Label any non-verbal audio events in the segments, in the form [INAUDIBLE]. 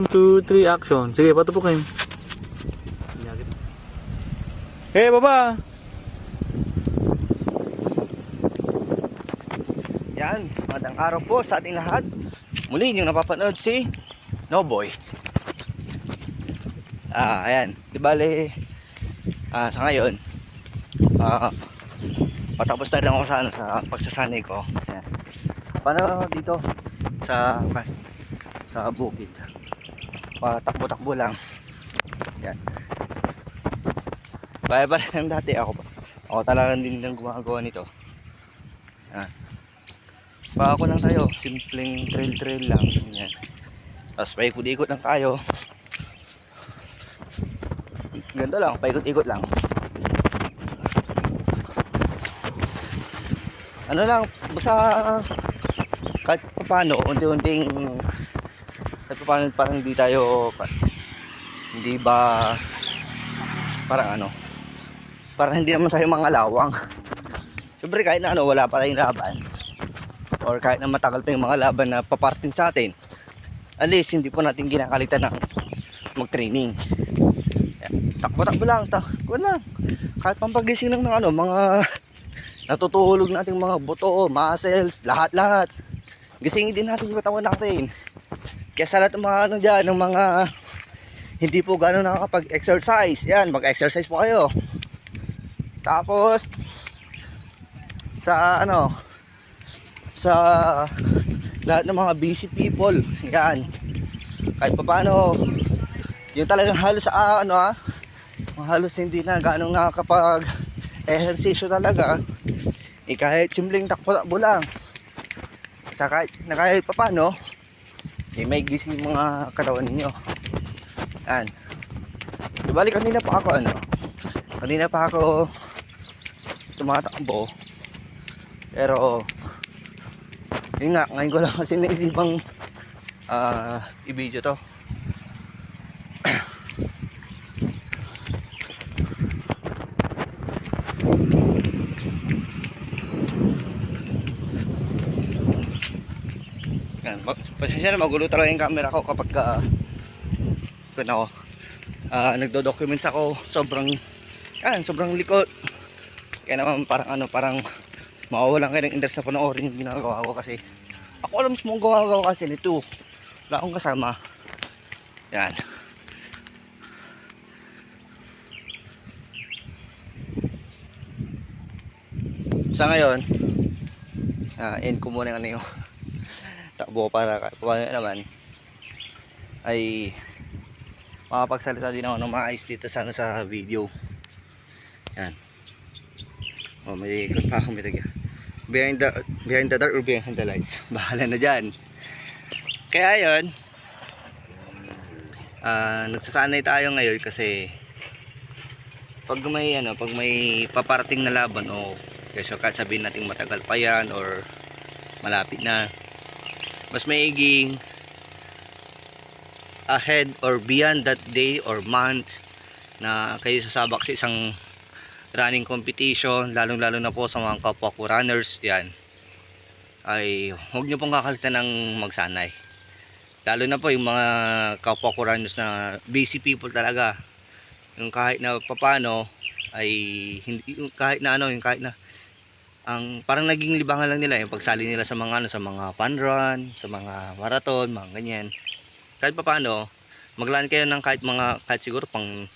2, 3, action. Sige, patupukin. Hey, baba! Yan, magandang araw po sa ating lahat. Muli yung napapanood si Noboy. Ah, ayan. Di bale, ah, sa ngayon, ah, patapos na lang ako sa, ano, sa pagsasanay ko. Ayan. Paano dito sa sa bukid? Patakbo-takbo lang. Yan. Baya pa rin ng dati ako. Ako talaga din lang gumagawa nito. Yan. Pako lang tayo, simpleng trail-trail lang. Yan. Tapos paikot-ikot lang tayo. Ganito lang, paikot-ikot lang. Ano lang, basta kahit pa paano, unti-unting kahit pa paano parang hindi tayo hindi ba parang ano? Parang hindi naman tayo mga lawang. Siyempre kahit na ano, wala pa tayong laban. Or kahit na matagal pa yung mga laban na paparting sa atin at least hindi po natin kinakalitan ng mag-training. Takbo-takbo lang takbo lang kahit pampagising lang ng ano mga [LAUGHS] natutulog nating mga buto muscles lahat-lahat. Gisingin din natin yung katawan natin kaya sa lahat ng mga ano dyan ng mga hindi po gano'n nakakapag-exercise. Yan mag-exercise po kayo. Tapos sa ano sa lahat ng mga busy people yan. Kahit pa paano yung talagang halos ah, ano ah halos hindi na ganong nakakapag ehersisyo talaga. Eh kahit simpleng takbo-takbo lang. Sa kahit na kahit pa paano eh may gising mga katawan ninyo. Yan. Di bali kanina pa ako ano kanina pa ako tumatakbo pero yun nga ngayon ko lang kasi naisipang ah i-video to yan. Mag- pasensya na magulo talaga yung camera ko kapag ka kung ako. Ah nagdo-documents ako sobrang yan sobrang likot. Kaya naman parang ano parang mawawalan kayo ng interest sa panoorin yung ginagawa ko kasi ako alam mo mong gumagawa kasi nito. Wala akong kasama. Yan. Sa ngayon uh, end ko muna yung ano yung takbo para paano naman ay makapagsalita din ako ng maayos dito sa, ano, sa video. Yan. Oh may ikot pa akong bitag behind the behind the dark or behind the lights? [LAUGHS] Bahala na dyan. Kaya yun ah nagsasanay tayo ngayon kasi pag may ano pag may paparating na laban o kasi kahit sabihin natin matagal pa yan or malapit na mas maiging ahead or beyond that day or month na kayo sasabak sa isang running competition lalong lalo na po sa mga kapwa ko runners yan. Ay huwag nyo pong kakalitan ng magsanay. Lalo na po yung mga kapwa ko runners na busy people talaga. Yung kahit na papano ay hindi kahit na ano yung kahit na ang parang naging libangan lang nila yung pagsali nila sa mga ano sa mga fun run sa mga marathon mga ganyan. Kahit pa paano maglaan kayo ng kahit mga kahit siguro pang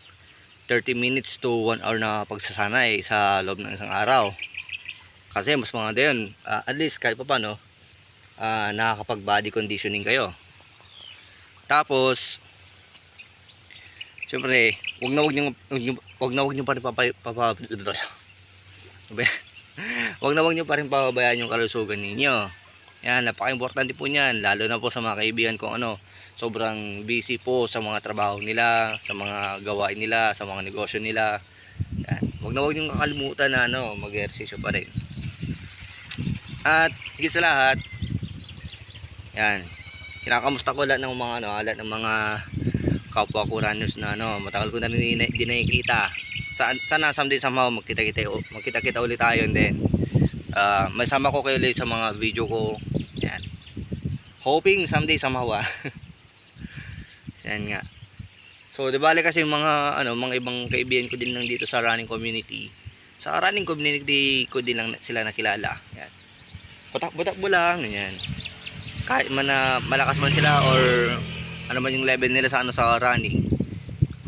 30 minutes to 1 hour na pagsasanay sa loob ng isang araw. Kasi mas mga yun uh, at least kahit pa paano uh, nakakapag body conditioning kayo. Tapos syempre wag na wag niyo wag na wag niyo pa rin papay, papa, [LAUGHS] wag na wag niyo pa rin pababayaan yung kalusugan ninyo yan, napaka-importante po niyan, lalo na po sa mga kaibigan kong ano, sobrang busy po sa mga trabaho nila, sa mga gawain nila, sa mga negosyo nila. Yan, huwag na huwag niyong kakalimutan na ano, mag-ehersisyo pa rin. At higit sa lahat, yan, kinakamusta ko lahat ng mga ano, lahat ng mga kapwa ko runners na ano, matagal ko na rin di nakikita. Sa, sana someday somehow magkita-kita magkita-kita ulit tayo and then uh, may sama ko kayo ulit sa mga video ko yan hoping someday somehow ah [LAUGHS] Yan nga. So, di bale kasi mga, ano, mga ibang kaibigan ko din lang dito sa running community. Sa running community ko din lang sila nakilala. Yan. Patak-patakbo lang, ganyan. Kahit man na malakas man sila or ano man yung level nila sa ano sa running.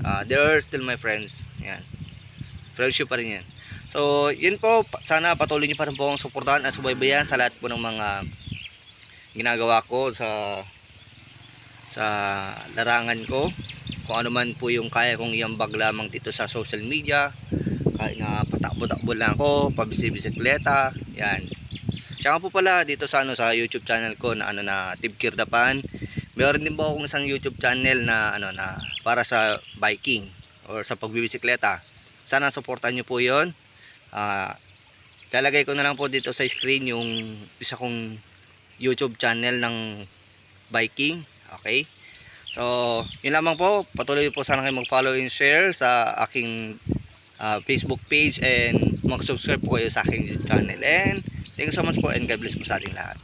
Uh, they're still my friends. Yan. Friendship pa rin yan. So, yun po. Sana patuloy niyo pa rin po akong suportahan at subaybayan sa lahat po ng mga ginagawa ko sa sa larangan ko kung ano man po yung kaya kong iambag lamang dito sa social media kahit nga patakbo-takbo lang ako pabisi-bisikleta yan tsaka po pala dito sa ano sa youtube channel ko na ano na Tib Kirdapan meron din po akong isang youtube channel na ano na para sa biking or sa pagbibisikleta sana supportan nyo po yon Ah, lalagay ko na lang po dito sa screen yung isa kong youtube channel ng biking okay So, yun lamang po. Patuloy po sana kayo mag-follow and share sa aking ah, Facebook page and mag-subscribe po kayo sa aking channel. And thank you so much po and God bless po sa ating lahat.